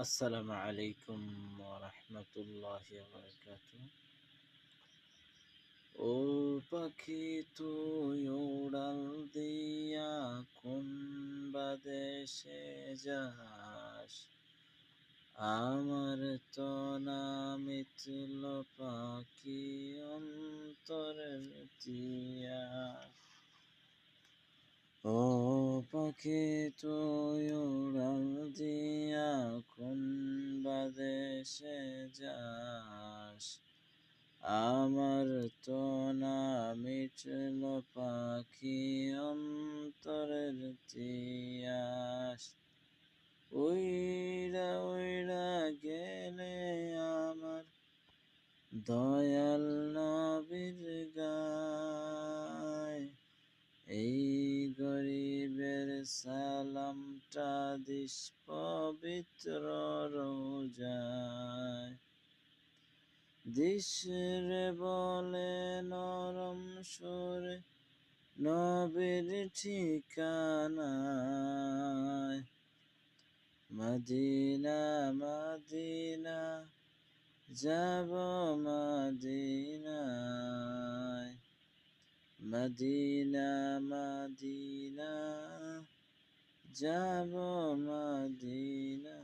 আসসালামু আলাইকুম রহমতুল্লাহ ও পাখি, তুই উড়াল দিয়া কোন বাদেশে যাস? আমার তো না মিতল পাখি অন্তরের তিয়াস ও পাখি, তুই উড়াল দিয়া বাদেশে যাস। আমার তো না মিটল পাখি অন্তরের তিয়াস। উইরা উইরা গেলে আমার দয়াল নবীর গায়। এই গরিবের সালামটা দিস পবিত্র রোজায় দিশরে বলে নরম সুরে নবীর ঠিকানায় মদিনা মদিনা যাব মদিনায় মদিনা মদিনা যাব মদিনা।